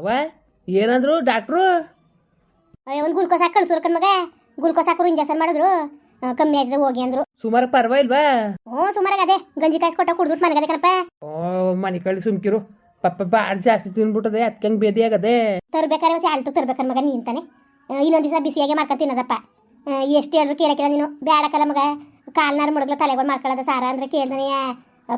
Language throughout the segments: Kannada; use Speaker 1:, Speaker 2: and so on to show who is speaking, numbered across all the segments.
Speaker 1: ಅವ? ಏನಂದ್ರು ಡಾಕ್ಟ್ರು?
Speaker 2: ಒಂದು ಗ್ಲುಕೋಸ್ ಹಾಕಿ ಕಳ್ಸೋರು ಕಣ್ ಮಗ. ಗ್ಲುಕೋಸ್ ಹಾಕೋರು ಇಂಜೆಕ್ಷನ್ ಮಾಡಿದ್ರು. ಕಮ್ಮಿ ಆಗಿದೆ ಹೋಗಿ ಅಂದ್ರು.
Speaker 1: ಸುಮಾರು ಪರ್ವಾಗಿಲ್ವಾ?
Speaker 2: ಹ್ಞೂ ಸುಮಾರಾಗ ಅದೇ. ಗಂಜಿ ಕಾಯಿಸಿ ಕೊಟ್ಟ ಕುಡ್ದುಟ್ ಮನೆಗದೆ ಕಣಪ್ಪ.
Speaker 1: ಓ ಮನೆ ಕಳ್ಳಿ ಸುಮ್ಕಿರು. ಪಪ್ಪ ಬಾಳ್ ಜಾಸ್ತಿ ತಿನ್ಬಿಟ್ಟದೆ ಅದ್ಕೆ ಹಂಗೆ ಬೇದಿ ಆಗದೆ.
Speaker 2: ತರ್ಬೇಕಾರೆ ಹೊಸ ಆಲ್ತು ತರ್ಬೇಕನ್ ಮಗ ನೀ ಅಂತಾನೆ ಇನ್ನೊಂದು ದಿವಸ ಬಿಸಿಯಾಗೆ ಮಾಡ್ಕೊಂಡು ತಿನ್ನೋದಪ್ಪ. ಎಷ್ಟು ಹೇಳಿದ್ರು ಕೇಳಕ್ಕಿಲ್ಲ ನೀನು. ಬೇಡಕ್ಕಲ್ಲ ಮಗ. ಕಾಲ್ನಾರು ಮುಡುಗ್ಲ ತಲೆಗಳು ಮಾಡ್ಕೊಳ್ಳೋದು ಸಾರ ಅಂದ್ರೆ ಕೇಳ್ದನೇ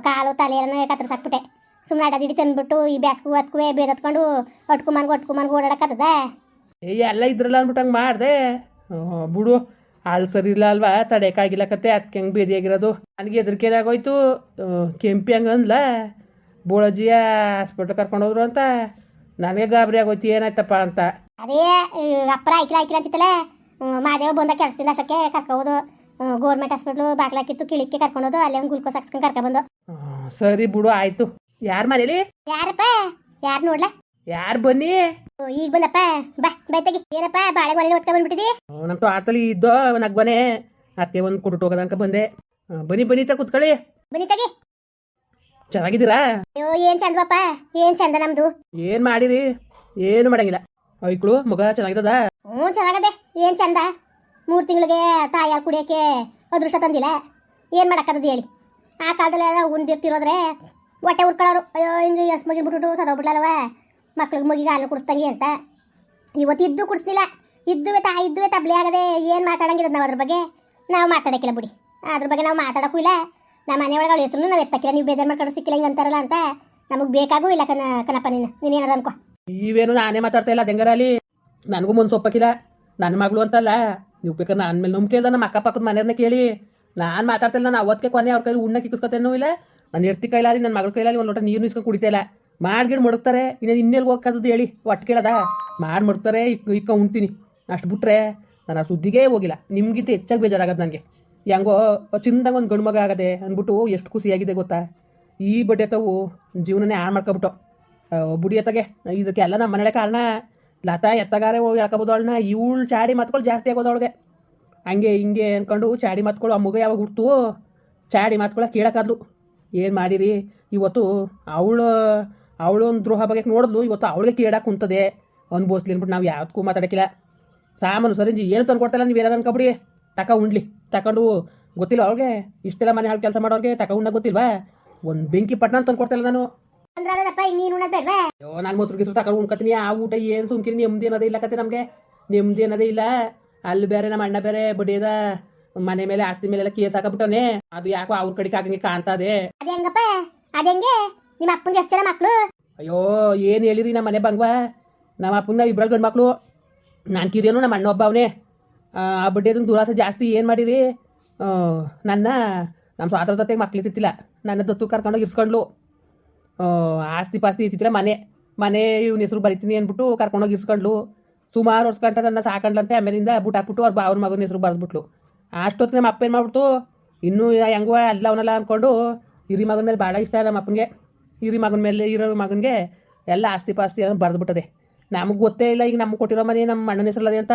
Speaker 2: ಕಾಲು ತಲೆ ಎಲ್ಲ ಕತ್ತರಿಸಾಕ್ಬಿಟ್ಟೆ ಸುಮ್ಮನೆ ಅಡದಿಡಿ ತಂದ್ಬಿಟ್ಟು ಈ ಬ್ಯಾಸ್ಕು ಹತ್ಕುವೆ ಬೇದತ್ಕೊಂಡು ಹೊಟ್ಕುಮಾನ್ ಒಟ್ಕುಮನ್ಗೆ ಓಡಾಡಕ್ಕತ್ತದ
Speaker 1: ಏ ಎಲ್ಲ ಇದ್ರಲ್ಲ ಅಂದ್ಬಿಟ್ಟು ಹಂಗೆ ಮಾಡಿದೆ. ಬಿಡು. ಆಳು ಸರಿ ಇಲ್ಲ ಅಲ್ವಾ? ತಡೆಯಕ್ಕಾಗಿಲ್ಲ ಕತೆ. ಅದಕ್ಕೆ ಹೆಂಗೆ ಆಗಿರೋದು? ನನಗೆ ಹೆದರಿಕೆ ಏನಾಗೋಯ್ತು? ಆ, ಕೆಂಪಿ ಹಂಗೆ ಅಂದ್ಲ. ಬೋಳಜಿಯ ಹಾಸ್ಪಿಟ್ಲ್ ಕರ್ಕೊಂಡು ಹೋದ್ರು ಅಂತ. ನನಗೆ ಗಾಬರಿ ಆಗೋಯ್ತು. ಏನಾಯ್ತಪ್ಪ ಅಂತ.
Speaker 2: ಅದೇ ಅಪ್ಪರ ಐಕಿಲ್ಲ ಐಕಿಲ್ಲ ಅಂತಿತ್ತಲ್ಲ? ಮಾದೇವ ಬಂದ ಕೆಲಸದಿಂದ ಅಷ್ಟಕ್ಕೆ ಕರ್ಕೋದು ಗೌರ್ಮೆಂಟ್ ಹಾಸ್ಪಿಟ್ಲು ಬಾಗ್ಲಾಕಿತ್ತು ಕಿಳಿಕ್ಕೆ ಕರ್ಕೊಂಡೋದು ಅಲ್ಲೇ ಒಂದು ಗ್ಲುಕೋಸ್ ಹಾಕ್ಸ್ಕೊಂಡು ಕರ್ಕೊಬಂದು
Speaker 1: ಬಂದು. ಸರಿ ಬಿಡು ಆಯಿತು. ಯಾರ ಮನೇಲಿ?
Speaker 2: ಯಾರಪ್ಪ? ಯಾರ್ ನೋಡ್ಲಾ?
Speaker 1: ಯಾರ್ ಬನ್ನಿ?
Speaker 2: ಓ, ಈಗ ಬಂದಪ್ಪ. ಬಾ ಬೈತಗಿ ಏನಪ್ಪ ಬಾಳೆ ಮನೇಲಿ ಓದ್ಕೊಂಡ್ ಬಂದ್ಬಿಟ್ಟಿದಿ?
Speaker 1: ನಮ್ಮ ತೋಟದಲ್ಲಿ ಇದ್ದೋ ನಗ್ಬನೆ ಅತ್ತೆ ಒಂದು ಕುಟುಟ್ ಹೋಗೋದಂಕ ಬಂದೆ. ಆ, ಬನ್ನಿ ಬನ್ನಿ ತ ಕುತ್ಕೊಳ್ಳಿ.
Speaker 2: ಬನ್ನಿ ತಗಿ
Speaker 1: ಚೆನ್ನಾಗಿದ್ದೀರಾ?
Speaker 2: ಅಯ್ಯೋ ಏನ್ ಚಂದವಪ್ಪ? ಏನ್ ಚಂದ ನಮ್ದು?
Speaker 1: ಏನ್ ಮಾಡಿರಿ ಏನು ಮಾಡಂಗಿಲ್ಲ. ಐಕ್ಳು ಮಗ ಚೆನ್ನಾಗಿದ್ದದ?
Speaker 2: ಹ್ಞೂ ಚೆನ್ನಾಗದೆ. ಏನ್ ಚಂದ? ಮೂರು ತಿಂಗಳಿಗೆ ತಾಯಿ ಕುಡಿಯಕ್ಕೆ ಕುಡಿಯೋಕೆ ಅದೃಷ್ಟ ತಂದಿಲ್ಲ. ಏನ್ ಮಾಡಕ್ಕದ ಹೇಳಿ? ಆ ಕಾಲದಲ್ಲೆಲ್ಲ ಉಂದಿರ್ತಿರೋದ್ರೆ ಹೊಟ್ಟೆ ಉರ್ಕೊಳ್ಳೋರು. ಅಯ್ಯೋ, ಹಿಂಗೆ ಎಸ್ ಮಗಿ ಬಿಟ್ಬಿಟ್ಟು ಸದೋಗ್ಬಿಟ್ಲಲ್ವ ಮಕ್ಳಿಗೆ ಮಗಿಗೆ ಹಾಲು ಕುಡಿಸ್ದಂಗೆ ಅಂತ. ಇವತ್ತು ಇದ್ದು ಕುಡಿಸ್ಲಿಲ್ಲ ಇದ್ದುವೆ ತಾ ಇದ್ದುವೆ ತಬ್ಲಿ ಆಗದೆ ಏನು ಮಾತಾಡಂಗಿರೋದು ನಾವು ಅದ್ರ ಬಗ್ಗೆ? ನಾವು ಮಾತಾಡಕ್ಕಿಲ್ಲ ಬಿಡಿ. ಅದ್ರ ಬಗ್ಗೆ ನಾವು ಮಾತಾಡಕ್ಕೂ ಇಲ್ಲ. ನಮ್ಮ ಮನೆ ಒಳಗೆ ಅವಳ ಹೆಸರು ನಾವು ಎತ್ತಕ್ಕಿಲ್ಲ. ನೀವು ಬೇಜಾರು ಮಾಡ್ಕೊಂಡು ಸಿಕ್ಕಿಲ್ಲ ಹಿಂಗೆ ಅಂತಾರಲ್ಲ ಅಂತ. ನಮಗೆ ಬೇಕಾಗೂ ಇಲ್ಲ ಕನ ಕಣಪ್ಪ ನೀನು. ನೀನೇನಾರು ಅನ್ಕೋ.
Speaker 1: ನೀವೇನು ನಾನೇ ಮಾತಾಡ್ತಾ ಇಲ್ಲ ಅದೆಂಗಾರ ಅಲ್ಲಿ ನನಗೂ ಮುಂದೆ ಸೊಪ್ಪಕ್ಕಿಲ್ಲ ನನ್ನ ಮಗಳು ಅಂತಲ್ಲ. ನೀವು ಬೇಕಾದ್ರೆ ನಾನು ಮೇಲೆ ನಂಬಿಕೆ ಇಲ್ಲ. ನಮ್ಮ ಅಕ್ಕಪಕ್ಕದ ಮನೆಯವ್ರನ್ನ ಕೇಳಿ. ನಾನು ಮಾತಾಡ್ತಿಲ್ಲ ನಾನು ಅವತ್ತಿಗೆ ಕೊನೆ ಅವ್ರ ಕೈಲಿ ಉಣ್ಣ ಕಿಕ್ಕಿಸ್ಕೊತೇನೂ ಇಲ್ಲ. ನಾನು ಎರ್ತಿ ಕೈಲಾರಿ, ನನ್ನ ಮಗಳ ಕೈಲಾರಿ ಒಂದು ಲೋಟ ನೀರು ನಿಸ್ಕೊಂಡು ಕುಡಿತಾ ಇಲ್ಲ. ಮಾಡ್ಗಿಡ್ ಮಡಗ್ತಾರೆ. ಇನ್ನೇನು ಇನ್ನೆಲ್ಲಿ ಹೋಗೋದು ಹೇಳಿ ಒಟ್ಟು ಕೇಳದ. ಮಾಡಿ ಮಡಗ್ತಾರೆ, ಇಕ್ಕ ಇಕ್ಕ ಉಣ್ತೀನಿ. ಅಷ್ಟು ಬಿಟ್ರೆ ನಾನು ಆ ಸುದ್ದಿಗೇ ಹೋಗಿಲ್ಲ. ನಿಮಗಿಂತ ಹೆಚ್ಚಾಗಿ ಬೇಜಾರಾಗದು ನನಗೆ ಹೆಂಗೋ ಚಿಂದಾಗ ಒಂದು ಗಂಡು ಮಗ ಆಗದೆ ಅಂದ್ಬಿಟ್ಟು ಎಷ್ಟು ಖುಷಿಯಾಗಿದೆ ಗೊತ್ತಾ? ಈ ಬಡ್ಡೆ ತಾವು ಜೀವನನೇ ಹಾಳು ಮಾಡ್ಕೊಬಿಟ್ಟು. ಬುಡಿ ಎತ್ತಗೆ ಇದಕ್ಕೆಲ್ಲ ನಮ್ಮ ಮನೆಯ ಕಾರಣ. ಲತಾ ಎತ್ತಗಾರೆ ಹೋಗಿ ಹೇಳ್ಕೊಬೋದು ಅವಳನ್ನ. ಇವಳು ಚಾಡಿ ಮಾತುಗಳು ಜಾಸ್ತಿ ಆಗೋದು ಅವಳಿಗೆ. ಹಂಗೆ ಹಿಂಗೆ ಅಂದ್ಕೊಂಡು ಚಾಡಿ ಮಾತುಗಳು ಆ ಮಗ ಯಾವಾಗ ಹುಡ್ತು ಚಾಡಿ ಮಾತುಗಳ ಕೇಳಕ್ಕಾದ್ಲು ಏನು ಮಾಡಿರಿ? ಇವತ್ತು ಅವಳು ಅವಳು ಒಂದು ದ್ರೋಹ ಬಗ್ಗೆ ನೋಡಿದ್ಲು ಇವತ್ತು ಅವಳಿಗೆ ಕೇಳಕ್ಕೆ ಕುಂತದೆ. ಅನ್ಬೋಸ್ಲಿ ಅಂದ್ಬಿಟ್ಟು ನಾವು ಯಾವ್ದಕ್ಕೂ ಮಾತಾಡಕ್ಕಿಲ್ಲ. ಸಾಮಾನು ಸರಿಂಜಿ ಏನು ತಂದು ಕೊಡ್ತಾಯಿಲ್ಲ ನೀವು ಏನಾರು ಅನ್ಕೊಬಿಡಿ. ತಕ ಉಂಡ್ಲಿ. ತಕೊಂಡು ಗೊತ್ತಿಲ್ಲ ಅವ್ರಿಗೆ? ಇಷ್ಟೆಲ್ಲ ಮನೆ ಹಾಳು ಕೆಲಸ ಮಾಡೋರಿಗೆ ತಕ ಉಣ್ಣ ಗೊತ್ತಿಲ್ವಾ? ಒಂದು ಬೆಂಕಿ ಪಟ್ನ ತಂದು ಕೊಡ್ತಾಯಿಲ್ಲ ನಾನು. ಅಯ್ಯೋ ನಾನು ಮೊಸರು ಗಿಸ್ರು ತಗೊಂಡು ಉಣ್ಕತೀನಿ ಆ ಊಟ ಏನು ಸುಮ್ಕಿರಿ ನೆಮ್ಮದಿ ಅನ್ನೋದೇ ಇಲ್ಲ ಕತೆ ನಮಗೆ. ನೆಮ್ಮದಿ ಅನ್ನೋದೇ ಇಲ್ಲ. ಅಲ್ಲಿ ಬೇರೆ ನಮ್ಮ ಅಣ್ಣ ಬೇರೆ ಬಡಿಯದ ಮನೆ ಮೇಲೆ ಆಸ್ತಿ ಮೇಲೆಲ್ಲ ಕೇಸ್ ಹಾಕಬಿಟ್ಟವನೆ. ಅದು ಯಾಕೋ ಅವ್ರ ಕಡೆ ಆಗಂಗೆ ಕಾಣ್ತದೆ.
Speaker 2: ಅದೇ ಹೆಂಗಪ್ಪ? ಅದೇ ಹೆಂಗೆ? ನಿಮ್ಮ ಅಪ್ಪನಿಗೆ ಎಷ್ಟು ಜನ ಮಕ್ಕಳು
Speaker 1: ಅಯ್ಯೋ ಏನು ಹೇಳಿರಿ ನಮ್ಮ ಮನೆ ಬಂಗ್ವ ನಮ್ಮ ಅಪ್ಪನ ನಾವು ಇಬ್ಬರಲ್ಲಿ ಗಂಡು ಮಕ್ಕಳು ನಾನು ಕಿರಿಯನು ನಮ್ಮ ಅಣ್ಣ ಒಬ್ಬ ಅವನೇ. ಆ ಬಡ್ಡಿಯದನ್ನು ದುರಾಸೆ ಜಾಸ್ತಿ ಏನು ಮಾಡಿರಿ? ನನ್ನ ನಮ್ಮ ಸ್ವಾತಂತ್ರ್ಯತೆಗೆ ಮಕ್ಳು ತಿತ್ತಿಲ್ಲ ನನ್ನ ದತ್ತು ಕರ್ಕೊಂಡು ಇರ್ಸ್ಕೊಂಡ್ಲು ಆಸ್ತಿ ಪಾಸ್ತಿ ಇತ್ತಿಲ್ಲ ಮನೆ. ಮನೆ ಇವ್ನ ಹೆಸರು ಬರಿತೀನಿ ಅಂದ್ಬಿಟ್ಟು ಕರ್ಕೊಂಡೋಗಿ ಇರ್ಸ್ಕೊಂಡ್ಲು ಸುಮಾರು ವರ್ಷ ಗಂಟ ನನ್ನ ಸಾಕಂಡ್ಲಂತೆ ಆಮೇಲಿಂದ ಬುಟ್ ಹಾಕ್ಬಿಟ್ಟು ಅವ್ರ ಅವ್ರ ಮಗನ ಹೆಸರು ಬರೆದ್ಬಿಟ್ಲು. ಅಷ್ಟೊತ್ತಿಗೆ ನಮ್ಮ ಅಪ್ಪ ಏನು ಮಾಡ್ಬಿಟ್ಟು ಇನ್ನೂ ಹೆಂಗೋ ಅಲ್ಲ ಅವನಲ್ಲ ಅಂದ್ಕೊಂಡು ಹಿರಿ ಮಗನ ಮೇಲೆ ಭಾಳ ಇಷ್ಟ ನಮ್ಮ ಅಪ್ಪನಿಗೆ. ಹಿರಿ ಮಗನ ಮೇಲೆ ಇರೋ ಮಗನಿಗೆ ಎಲ್ಲ ಆಸ್ತಿ ಪಾಸ್ತಿ ಬರ್ದು ಬರೆದ್ಬಿಟ್ಟದೆ. ನಮಗೆ ಗೊತ್ತೇ ಇಲ್ಲ, ಈಗ ನಮ್ಗೆ ಕೊಟ್ಟಿರೋ ಮನೆ ನಮ್ಮ ಅಣ್ಣನ ಹೆಸರಲ್ಲದೆ ಅಂತ.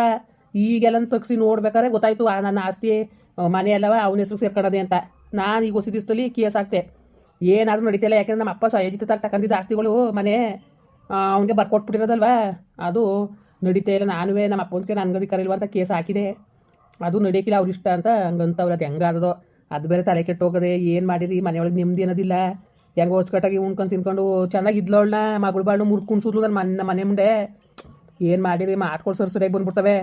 Speaker 1: ಈಗೆಲ್ಲ ತಗ್ಸಿ ನೋಡ್ಬೇಕಾದ್ರೆ ಗೊತ್ತಾಯಿತು, ಆ ನನ್ನ ಆಸ್ತಿ ಮನೆ ಅಲ್ಲವ, ಅವನ ಹೆಸರು ಸೇರ್ಕೊಳ್ಳೋದೆ ಅಂತ. ನಾನು ಈಗ ಹೊಸ ದಿವಸದಲ್ಲಿ ಕೇಸ್ ಹಾಕ್ತೆ. ಏನಾದರೂ ನಡೀತಿಲ್ಲ ಯಾಕೆಂದ್ರೆ ನಮ್ಮ ಅಪ್ಪ ಸಹಜಿತದಾಗ ತಗೊಂಡಿದ್ದ ಆಸ್ತಿಗಳು ಮನೆ ಅವನಿಗೆ ಬರ್ಕೊಟ್ಬಿಟ್ಟಿರೋದಲ್ವ. ಅದು ನಡೀತಾ ಇಲ್ಲ ನಾನು ನಮ್ಮ ಅಪ್ಪನಿಗೆ ನನಗೆ ಅಧಿಕಾರ ಇಲ್ವಾ ಅಂತ ಕೇಸ್ ಹಾಕಿದೆ. ಅದು ನಡೆಯಕಿಲ್ಲ ಅವ್ರ ಇಷ್ಟ ಅಂತ ಹಂಗಂತವ್ರು ಅದು ಹೆಂಗಾದದೋ ಅದು ಬೇರೆ ತಲೆ ಕೆಟ್ಟೋಗದೆ ಏನು ಮಾಡಿರಿ, ಮನೆಯೊಳಗೆ ನೆಮ್ಮದಿ ಅನ್ನೋದಿಲ್ಲ. ಹೆಂಗೆ ಹೊಚ್ಕಟ್ಟಾಗಿ ಉಣ್ಕೊಂಡು ತಿನ್ಕೊಂಡು ಚೆನ್ನಾಗಿದ್ಲು ಅವಳನ್ನ ಮಗಳು ಬಾಳು ಮುರ್ದು ಸುದ್ಲು ನನ್ನ ಮನೆ ಮನೆ ಮುಂದೆ. ಏನು ಮಾಡಿರಿ ಮಾತ್ಗಳು ಸರ್ ಸರಿಯಾಗಿ ಬಂದ್ಬಿಡ್ತವೆ.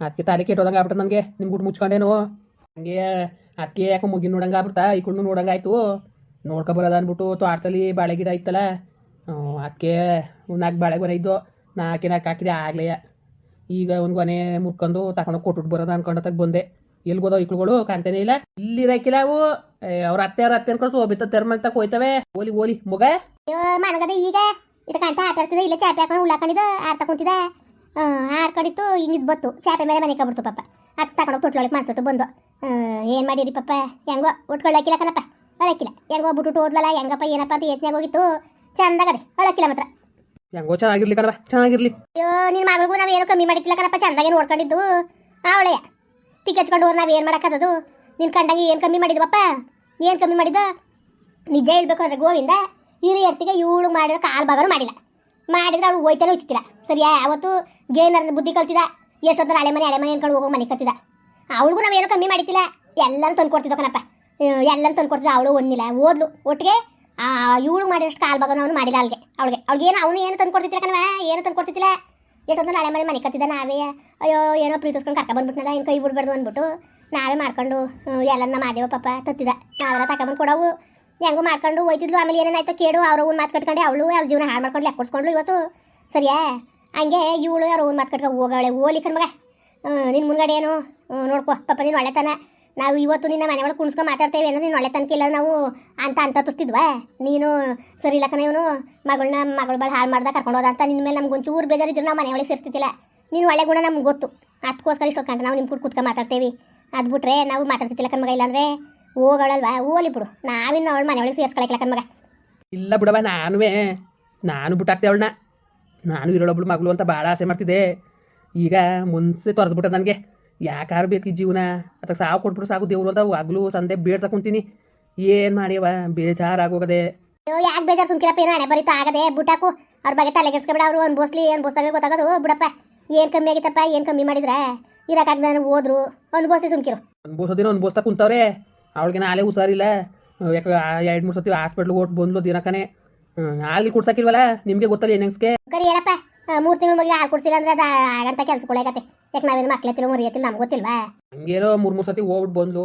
Speaker 1: ಅದಕ್ಕೆ ತಲೆ ಕೆಟ್ಟೋದಂಗೆ ಆಗ್ಬಿಟ್ಟು ನನಗೆ ನಿಮ್ಮ ಗುಟ್ಟು ಮುಚ್ಕೊಂಡೇನು. ಹಂಗೆ ಅದಕ್ಕೆ ಯಾಕೆ ಮುಗಿನ ನೋಡಂಗೆ ಆಗ್ಬಿಡ್ತಾ, ಈ ಕುಣ್ಣು ನೋಡಂಗೆ ಆಯಿತು. ನೋಡ್ಕೊಬರೋದ ಅಂದ್ಬಿಟ್ಟು ತೋಟದಲ್ಲಿ ಬಾಳೆ ಗಿಡ ಐತಲ್ಲ ಅದಕ್ಕೆ ನಾಲ್ಕು ಬಾಳೆ ಬರ ಇದ್ದು ನಾಲ್ಕೆ ನಾಲ್ಕು ಹಾಕಿದೆ ಆಗ್ಲೇ. ಈಗ ಒಂದು ಗೊನೆ ಮುರ್ಕೊಂಡು ತಗೊಂಡು ಕೊಟ್ಟು ಬರೋದ ಅನ್ಕೊಂಡತ್ತಾಗ ಬಂದೆ. ಎಲ್ಲಿ ಗೋದಾವ್ ಇಕ್ಳುಗಳು ಕಾಣ್ತಾನೆ ಇಲ್ಲ. ಇಲ್ಲಿ ಇರಕಿಲ್ಲ ಅವು ಅವ್ರ ಅತ್ತೆ ಅವ್ರ ಅತ್ತೆ ಅನ್ಕೊಂಡು ಸೋಬಿತ್ತ ತೆರ್ಮಂತ ಹೋಯ್ತವೆ. ಓಲಿ ಓಲಿ, ಮಗ.
Speaker 2: ಮನಗದ ಈಗ. ಇದು ಕಂಟ ಆಟ ಆಡ್ತಿದ್ದೆ ಇಲ್ಲ ಚಾಪೆ ಹಾಕೊಂಡು ಉಳ್ಳಾಕೊಂಡಿದ್ದು, ಆಡ್ತಾ ಕುಂತಿದ್ದೆ. ಆಡ್ಕೊಂಡಿತ್ತು ಹಿಂಗಿದ್ ಬತ್ತು ಚಾಪೆ ಮೇಲೆ ಮನೆ ಕಬಿಡ್ತು ಪಾಪ. ಅದು ತಗೊಂಡು ತೊಟ್ಲೊಳಗೆ ಮಾಡ್ಸೊಟ್ಟು ಬಂದು ಏನ್ ಮಾಡಿರಿ ಪಾಪ? ಹೆಂಗೋ ಉಟ್ಕೊಳ್ಳಕ್ಕಿಲ್ಲ ಕಣಪ್ಪ. ಅಳಕ್ಕಿಲ್ಲ ಹೆಂಗೋ ಬಿಟ್ಟು ಓದ್ಲಲ್ಲ ಹೆಂಗಪ್ಪ, ಏನಪ್ಪ ಅಂತ ಯತ್ನಾಗ ಹೋಗಿತ್ತು. ಚಂದಾಗದೆ ಅಳಕಿಲ್ಲ ಮಾತ್ರ.
Speaker 1: ಹೆಂಗೋ ಚೆನ್ನಾಗಿರ್ಲಿ ಕಣವ ಚೆನ್ನಾಗಿರ್ಲಿ.
Speaker 2: ಅಯ್ಯೋ ನಿನ್ನ ಮಗಳಿಗೂ ನಾವೇನು ಕಮ್ಮಿ ಮಾಡಿದ್ದಿಲ್ಲ ಕಣಪ್ಪ, ಚಂದಾಗಿ ನೋಡ್ಕೊಂಡಿದ್ದು. ಅವಳೆಯ ತಿಕ್ಕಚ್ಕೊಂಡು ಹೋರ್ ನಾವೇನು ಮಾಡೋಕ್ಕದು ನಿನ್ನ ಕಂಡಾಗ ಏನು ಕಮ್ಮಿ ಮಾಡಿದ್ವಪ್ಪ? ಏನು ಕಮ್ಮಿ ಮಾಡಿದ ನಿಜ ಹೇಳ್ಬೇಕು ಅಂದ್ರೆ ಗೋವಿಂದ ಇವ್ರ ಎರ್ತಿಗೆ ಇವಳು ಮಾಡಿರೋ ಕಾಲು ಭಾಗನೂ ಮಾಡಿಲ್ಲ. ಮಾಡಿದ್ರೆ ಅವಳು ಹೋಯ್ತಾನೆ ಹೋಯ್ತಿಲ್ಲ ಸರಿಯಾ ಅವತ್ತು ಗೇನರ್ ಬುದ್ಧಿ ಕಲ್ತಿದ ಎಷ್ಟೊತ್ತರ ಹಳೆ ಮನೆ ಹಳೆ ಮನೆ ಅನ್ಕೊಂಡು ಹೋಗೋ ಮನೆ ಕತ್ತಿದ ಅವಳಿಗೂ ನಾವೇನು ಕಮ್ಮಿ ಮಾಡಿತಿಲ್ಲ ಎಲ್ಲರೂ ತಂದು ಕೊಡ್ತಿದ್ದೋ ಕಣಪ್ಪ ಎಲ್ಲರೂ ತಂದು ಕೊಡ್ತಿದ್ದ ಅವಳು ಒಂದಿಲ್ಲ ಓದ್ಲು, ಒಟ್ಟಿಗೆ ಇವಳು ಮಾಡಿದಷ್ಟು ಕಾಲ್ ಬಗನ ಅವನು ಮಾಡಿಲ್ಲ ಅಲ್ಲಿಗೆ ಅವಳಿಗೆ. ಅವ್ಳಿಗೆ ಏನು, ಅವನು ಏನು ತಂದು ಕೊಡ್ತಿದ್ದಿಲ್ಲ ಕಣವ ಏನು ತಂದು ಕೊಡ್ತಿದ್ದಿಲ್ಲ? ಎಷ್ಟೊಂದು ನಾಳೆ ಮನೆ ಮನೆ ಕತ್ತಿದ್ದ ನಾವೇ. ಅಯ್ಯೋ, ಏನೋ ಪ್ರೀತಿಸ್ಕೊಂಡು ಕರ್ಕ ಬಂದ್ಬಿಟ್ನದ ಇನ್ನು ಕೈ ಬಿಡ್ಬಾರ್ದು ಅಂದ್ಬಿಟ್ಟು ನಾವೇ ಮಾಡ್ಕೊಂಡು ಎಲ್ಲನ್ನ ಮಾದೇವ ಪಾಪ ತತ್ತಿದ. ನಾವೆಲ್ಲ ತಗೊಂಬಂದು ಕೊಡವು. ಹೆಂಗೋ ಮಾಡ್ಕೊಂಡು ಹೋಯ್ತಿದ್ಲು. ಆಮೇಲೆ ಏನೇನಾಯ್ತು ಕೇಳು, ಅವ್ರ ಅವ್ನ ಮಾತು ಕಟ್ಕೊಂಡು, ಅವಳು ಅವ್ರ ಜೀವನ ಹಾಳು ಮಾಡ್ಕೊಂಡು ಲೆಕ್ಕ ಕೊಡ್ಸ್ಕೊಂಡ್ಲು ಇವತ್ತು. ಸರಿಯಾ? ಹಂಗೆ ಇವಳು ಅವ್ರ ಊನ್ ಮಾತು ಕಟ್ಕೊಂಡು ಹೋಗವಳೆ ಓಲಿ ಮಗ. ನಿನ್ನ ಮುಂದ್ಗಡೆ ಏನು? ನೋಡ್ಕೊ. ಪಾಪ ನೀನು ಒಳ್ಳೆತನ. ನಾವು ಇವತ್ತು ನಿನ್ನ ಮನೆ ಒಳಗೆ ಕುಣಿಸ್ಕೊಂಡು ಮಾತಾಡ್ತೇವೆ ಅಂದ್ರೆ ನೀನು ಒಳ್ಳೆ ತನಕ ಇಲ್ಲ ನಾವು ಅಂತ ಅಂತ ತುಸ್ತಿದ್ವಾ ನೀನು ಸರಿ ಇಲ್ಲ ಕಣ ಇವನು. ಮಗಳನ್ನ ಮಗಳ ಬಾಳ ಹಾಳು ಮಾಡ್ದ ಕರ್ಕೊಂಡು ಹೋದ ಅಂತ ನಿನ್ನ ಮೇಲೆ ನಮ್ಗೆ ಒಂಚೂರು ಬೇಜಾರಿದ್ರು ನಾವು ಮನೆ ಒಳಗೆ ಸೇರ್ತಿದ್ದಿಲ್ಲ ನೀನು ಒಳ್ಳೆ ಗುಣ ನಮ್ಗೆ ಗೊತ್ತು. ಅದಕ್ಕೋಸ್ಕರ ಇಷ್ಟೊತ್ತು ಕಂಡ್ರೆ ನಾವು ನಿಮ್ಮ ಕೂಡ ಕುತ್ಕೊಂಡು ಮಾತಾಡ್ತೇವೆ. ಅದು ಬಿಟ್ರೆ ನಾವು ಮಾತಾಡ್ತಿದ್ದಿಲ್ಲ ಕಣ್ಮಗ ಇಲ್ಲಾಂದ್ರೆ ಹೋಗಳಲ್ವಾ ಓಲಿ ಬಿಡು. ನಾವಿನ್ನು ಅವಳು ಮನೆ ಒಳಗೆ ಸೇರ್ಸ್ಕೊಳಕಿಲ್ಲ ಕಣ್ಮಗ
Speaker 1: ಇಲ್ಲ ಬಿಡವ ನಾನುವೇ. ನಾನು ಬಿಟ್ಟಾಕ್ತೆ ಅವಳನ್ನ ನಾನು ಇರೋಳೊಬ್ಳು ಮಗಳು ಅಂತ ಭಾಳ ಆಸೆ ಮಾಡ್ತಿದ್ದೆ. ಈಗ ಮುನ್ಸೆ ತೊರೆದ್ಬಿಟ್ಟ ನನಗೆ. ಯಾಕಾರು ಬೇಕು ಈ ಜೀವನ? ಅದಕ್ಕೆ ಸಾವು ಕೊಟ್ಬಿಟ್ಟು ಸಾಕು ದೇವ್ರು ಅಂತ ಹಗ್ಲು ಸಂದೆ ಬೇಡ ತಕೊಂತೀನಿ ಏನು ಮಾಡ್ಯವ? ಬೇಜಾರಾಗೋಗದೆ
Speaker 2: ಯಾಕೆ ಬೇಜಾರು ಸುಮ್ಕಿರಪ್ಪ? ಏನೋ ಹಣೆ ಬರೀತಾ ಆಗದೆ. ಬುಟ್ಟಾಕು ಅವ್ರ ಬಗ್ಗೆ ತಲೆ ಕೆಡ್ಸ್ಕೊಬೇಡ. ಅವರು ಏನು ಅನ್ಬೋಸ್ದಾಗ ಗೊತ್ತಾಗೋದು. ಬಿಡಪ್ಪ ಏನು ಕಮ್ಮಿ ಆಗಿತ್ತಪ್ಪ ಏನು ಕಮ್ಮಿ ಮಾಡಿದ್ರೆ? ಇರಕ್ಕಾಗ್ದ ಹೋದ್ರು. ಅನ್ಬೋಸಿ ಸುಮ್ಕಿರು.
Speaker 1: ಅನ್ಬೋಸೋದಿನ ಅನ್ಬೋಸ್ತಾ ಕುಂತವ್ರೆ. ಅವಳಿಗೆ ನಾಳೆ ಹುಷಾರಿಲ್ಲ. ಯಾಕೆ ಎರಡು ಮೂರು ಸತಿ ಹಾಸ್ಪಿಟ್ಲ್ಗೆ ಓಟ್ ಬಂದ್ಲು ದಿನಕನೆ ಅಲ್ಲಿ ಕುಡ್ಸಕ್ಕಿಲ್ವಲ್ಲ? ನಿಮಗೆ ಗೊತ್ತಲ್ಲ ಏನೆಂಗ್ಸ್ಗೆ
Speaker 2: ಕರಿ ಹೇಳಪ್ಪ. ಮೂರು ತಿಂಗಳ ಮಗ ಹಾಲು ಕೊಡ್ಸಿಲ್ಲ ಅಂದ್ರೆ ಅದು ಆಗಂತ ಕೆಲ್ಸಗಳಾಗತ್ತೆ ಯಾಕೆ ನಾವೇನು ಮಕ್ಳೆತ್ತಿಲ್ಲ ಮರಿಯತ್ತಿಲ್ಲ ನಮ್ಗೆ ಗೊತ್ತಿಲ್ವಾ?
Speaker 1: ಹಂಗೇನೋ ಮೂರು ಮೂರು ಸತಿ ಹೋಗ್ಬಿಟ್ಟು ಬಂದ್ಲು.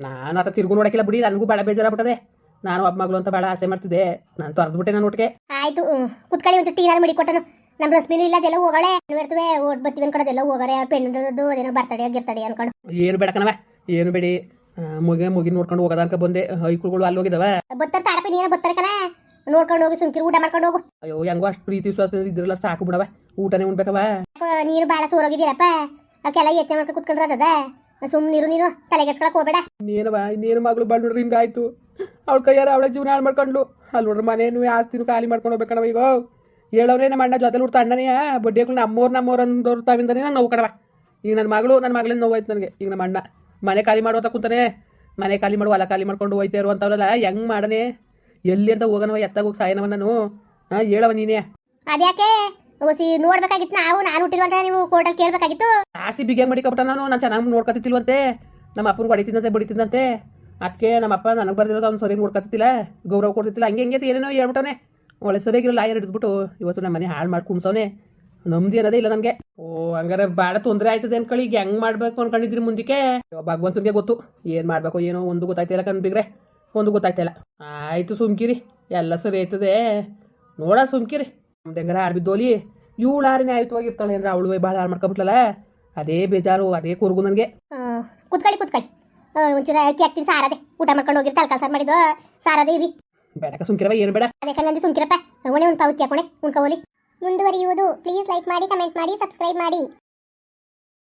Speaker 1: ನಾನು ಆತ ತಿರ್ಗು ನೋಡಕ್ಕಿಲ್ಲ ಬಿಡಿ ನನಗೂ ಬೇಜಾರ ಬೇಜಾರಾಗ್ಬಿಟ್ಟದೆ. ನಾನು ಒಬ್ಬ ಮಗಳು ಅಂತ ಭಾಳ ಆಸೆ ಮಾಡ್ತಿದ್ದೆ. ನಾನು ತೊರೆದ್ಬಿಟ್ಟೆ ನಾನು ಒಟ್ಟಿಗೆ.
Speaker 2: ಆಯ್ತು ಕುತ್ಕಳಿ ಕುತ್ಕೊಳ್ಳಿ ಒಂದು ಟೀನಾರು ಮಡಿ ಕೊಟ್ಟನು. ನಮ್ಮ ರಶ್ಮಿನೂ ಇಲ್ಲ ಅದೆಲ್ಲ ಹೋಗೋಳೆ. ಇರ್ತವೆ ಓಟ್ ಬತ್ತೀವಿ ಅನ್ಕೊಂಡು ಅದೆಲ್ಲ ಅವ್ರ ಪೆಣ್ಣದು ಅದೇನೋ ಬರ್ತಡೆ ಗಿರ್ತಡೆ ಅನ್ಕೊಂಡು.
Speaker 1: ಏನು ಬೇಡ ಕಣವ ಏನು ಬೇಡಿ. ಮುಗಿ ಮುಗಿ ನೋಡ್ಕೊಂಡು ಹೋಗೋದ ಅನ್ಕ ಬಂದೆ. ಹೈಕುಗಳು ಅಲ್ಲಿ ಹೋಗಿದಾವ.
Speaker 2: ಬತ್ತಾರೆ ತಾಡಪ್ಪ ನೀನು ಬತ್ತರ ಕಣ. ನೋಡ್ಕೊಂಡು ಹೋಗಿ ಸುಮ್ಕಿರು ಊಟ ಮಾಡ್ಕೊಂಡು ಹೋಗು.
Speaker 1: ಅಯ್ಯೋ ಹೆಂಗೋ ಅಷ್ಟು ಪ್ರೀತಿ ವಿಶ್ವಾಸ ಇದ್ರಲ್ಲ ಸಾಕು ಬಿಡವ ಊಟನೇ ಉಣ್ಬೇಕವ
Speaker 2: ನೀರು ನೀನು ಭಾಳ ಸೋರೋಗಿದ್ದೀರಪ್ಪ ಅವಕ್ಕೆಲ್ಲ ಯತ್ನೆ ಮಾಡ್ಕೊಂಡು ಸುಮ್ ಸುಮ್ಮನಿರು ನೀನು ತಲೆಗೆಸ್ಕೊಳಕ್ ಹೋಗ್ಬೇಡ.
Speaker 1: ನೀನವ ನೀನು ಮಗಳು ಬಳ್ ನೋಡ್ರಿ ಹಿಂಗಾಯ್ತು ಅವಳ ಕೈಯಾರ ಅವಳ ಜೀವನ ಹಾಳು ಮಾಡ್ಕೊಂಡ್ಲು. ಅಲ್ಲಿ ನೋಡ್ರಿ ಮನೇನು ಆಸ್ತಿನೂ ಖಾಲಿ ಮಾಡ್ಕೊಂಡು ಹೋಗ್ಬೇಕಣವ ಈಗ. ಹೇಳೋರೇನ ನಮ್ಮ ಅಣ್ಣ ಜೊತೆ ಹುಡ್ತಾ ಅಣ್ಣನೇ ಬಡ್ಡಿಗಳು ನಮ್ಮೋರು ನಮ್ಮೋರ್ ಅಂದವ್ರು ತಾವಿಂದನೇ ನಾನು ನೋವು ಕಣವ ಈಗ ನನ್ನ ಮಗಳು ನನ್ನ ಮಗಳಿಂದ ನೋವಾಯ್ತು ನನಗೆ. ಈಗ ನಮ್ಮ ಅಣ್ಣ ಮನೆ ಖಾಲಿ ಮಾಡುವಂತ ಕುಂತಾನೆ. ಮನೆ ಖಾಲಿ ಮಾಡುವ ಹೊಲ ಖಾಲಿ ಮಾಡ್ಕೊಂಡು ಹೋಯ್ತಾ ಇರುವಂತವ್ರಲ್ಲ ಹೆಂಗ್ ಮಾಡನೆ? ಎಲ್ಲಿ ಅಂತ ಹೋಗನವ ಎತ್ತಾಗ ಹೋಗಿ ಸಾಯನವ ನಾನು? ಹಾಂ ಹೇಳವ ನೀನೇ.
Speaker 2: ಅದ್ಯಾಕೆ? ನೋಡ್ಬೇಕಾಗಿತ್ತು ನಾವು ನಾನು ಹುಟ್ಟಿರುವಂತ ನೀವು ಕೋರ್ಟಲ್ಲಿ ಕೇಳ್ಬೇಕಾಗಿತ್ತು?
Speaker 1: ಆಸಿ ಬಿಗೆ ಮಾಡಿಕೊಬಿಟ್ಟ ನಾನು ನಾನು ಚೆನ್ನಾಗಿ ನೋಡ್ಕೊತಿಲ್ವಂತೆ ನಮ್ಮ ಅಪ್ಪನ ಹೊಡಿತಿದ್ದಂತೆ ಬಡಿತಿದ್ದಂತೆ ಅದಕ್ಕೆ ನಮ್ಮ ಅಪ್ಪ ನನಗೆ ಬರ್ದಿರೋದು ಅವ್ನು ಸರಿ ನೋಡ್ಕತ್ತಿಲ್ಲ ಗೌರವ ಕೊಡ್ತಿಲ್ಲ ಹಂಗೆ ಹಿಂಗೆ ಏನೇನೋ ಹೇಳ್ಬಿಟ್ಟವನೆ. ಒಳ್ಳೆ ಸರಿಯಾಗಿರೋ ಲಾಯರ್ ಹಿಡಿದ್ಬಿಟ್ಟು ಇವತ್ತು ನಮ್ಮ ಮನೆ ಹಾಳು ಮಾಡಿ ಕುಣ್ಸವನೆ. ನಮ್ದು ಏನದೇ ಇಲ್ಲ ನನಗೆ. ಓ ಹಂಗಾರೆ ಬಾಳ ತೊಂದರೆ ಆಯ್ತದೆ ಅನ್ಕೊಳ್ಳಿ ಈಗ ಹೆಂಗೆ ಮಾಡಬೇಕು ಅನ್ಕೊಂಡಿದ್ರಿ ಮುಂದಕ್ಕೆ? ಭಗವಂತನಿಗೆ ಗೊತ್ತು ಏನು ಮಾಡಬೇಕು ಏನೋ ಒಂದು ಗೊತ್ತಾಯ್ತಿಲ್ಲ ಕಣ್ಬಿಗ್ರೆ ಒಂದು ಗೊತ್ತಾಯ್ತಲ್ಲ ಆಯಿತು ಸುಮ್ಕಿರಿ. ಎಲ್ಲ ಸರಿ ಆಯ್ತದೆ. ನೋಡ ಸುಮ್ಕಿರಿ. ನಮ್ದು ಹೆಂಗಾರ ಆಡ್ಬಿದ್ದೋಲಿ ಇವಳು ಆಯ್ತು ಹೋಗಿರ್ತಾಳೆ ಅಂದ್ರೆ ಅವಳು ಭಾಳ ಹಾಳು ಮಾಡ್ಕೊಬಿಟ್ಲಲ್ಲ? ಅದೇ ಬೇಜಾರು ಅದೇ ಕೂರ್ಗು ನನಗೆ.
Speaker 2: ಕುತ್ಕಳಿ ಕುತ್ಕೊಳ್ಳಿ ಕುತ್ಕೊಳ್ಳಿ. ಒಂಚೂರು ಅಕ್ಕಿ ಹಾಕ್ತೀನಿ ಸಾರದೆ. ಊಟ ಮಾಡ್ಕೊಂಡು ಹೋಗಿರ್ತ ಅಲ್ಕಲ್ ಸಾರು ಮಾಡಿದ್ದು. ಸಾರದೆ ಇರಿ.
Speaker 1: ಬೇಡಕ ಸುಮ್ಕಿರವ ಏನು ಬೇಡ.
Speaker 2: ಅದೇ ನಂದಿ ಸುಮ್ಕಿರಪ್ಪ. ಒಣೆ ಒಂದು ಪಾವತಿ ಹಾಕೋಣೆ ಉಣ್ಕೋಲಿ ಮುಂದುವರಿಯುವುದು. ಪ್ಲೀಸ್ ಲೈಕ್ ಮಾಡಿ ಕಮೆಂಟ್ ಮಾಡಿ ಸಬ್ಸ್ಕ್ರೈಬ್ ಮಾಡಿ.